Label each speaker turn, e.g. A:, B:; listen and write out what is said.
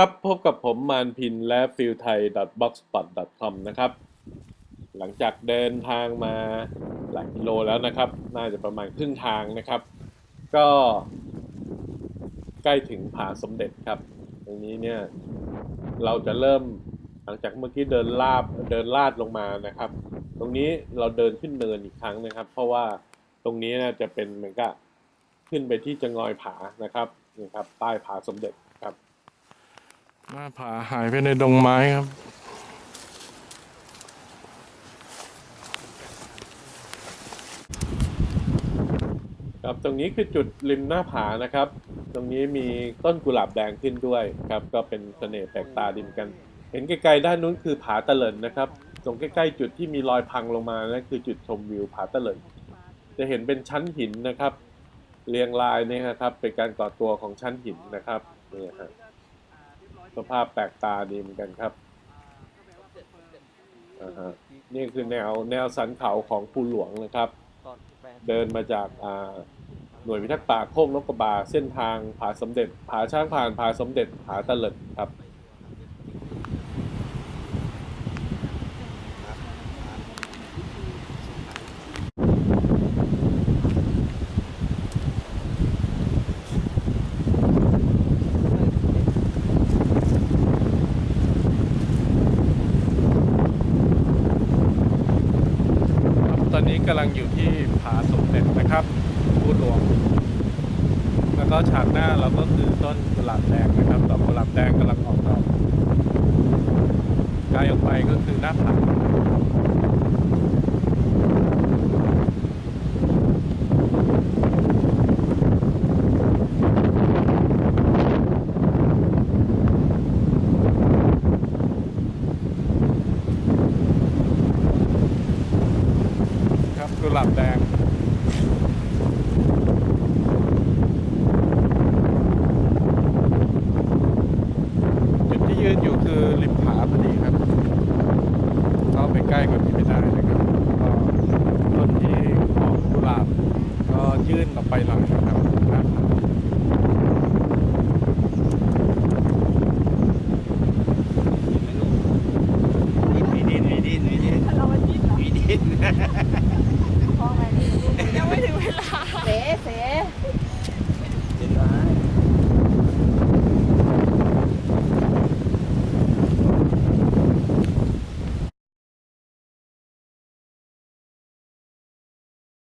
A: ครับพบกับผมมานพินและฟิลไทย .blogspot.com นะครับ หลังจากเดินทางมาหลายกิโลแล้วนะครับ น่าจะประมาณครึ่งทางนะครับ ก็ใกล้ถึงผาสมเด็จครับ ตรงนี้เนี่ยเราจะเริ่มหลังจากเมื่อกี้เดินลาบเดินลาดลงมานะครับ ตรงนี้เราเดินขึ้นเนินอีกครั้งนะครับ เพราะว่าตรงนี้น่าจะเป็นเหมือนกับขึ้นไปที่จะงอยผานะครับนี่ครับใต้ผาสมเด็จครับ หน้าผาหายไปในดงไม้ครับ ครับตรงนี้คือจุดริมหน้าผานะครับ ตรงนี้มีต้นกุหลาบแดงขึ้นด้วยครับ ก็เป็นเสน่ห์แปลกตาดิมกัน เห็นไกลๆด้านนู้นคือผาตะเลินนะครับ ตรงใกล้ๆจุดที่มีรอยพังลงมานั่นคือจุดชมวิวผาตะเลินจะเห็นเป็นชั้นหินนะครับ เรียงรายนี่นะครับเป็นการก่อตัวของชั้นหินนะครับนี่ฮะ สภาพแปลกตาดีเหมือนกันครับอ่าฮะนี่คือแนวแนวสันเขาของภูหลวงนะครับ เดินมาจากอ่าหน่วยพิทักษ์ป่าโคกนกกระบาเส้นทางผาสมเด็จผาช้างผ่านผาสมเด็จผาตะเลิดครับ นนี้กำลังอยู่ที่ผาสมเด็จนะครับพูดหลวง แล้วก็ฉากหน้าเราก็คือต้นกุหลาบแดงนะครับดอกกุหลาบแดงกำลังออกดอกไกลออกไปก็คือหน้าผา ลับแดงจุดที่ยืนอยู่คือริมผาพอดีครับ เข้าไปใกล้กว่านี้ไม่ได้นะครับต้นที่ออกกุหลาบก็ยื่นออกไปหลังครับ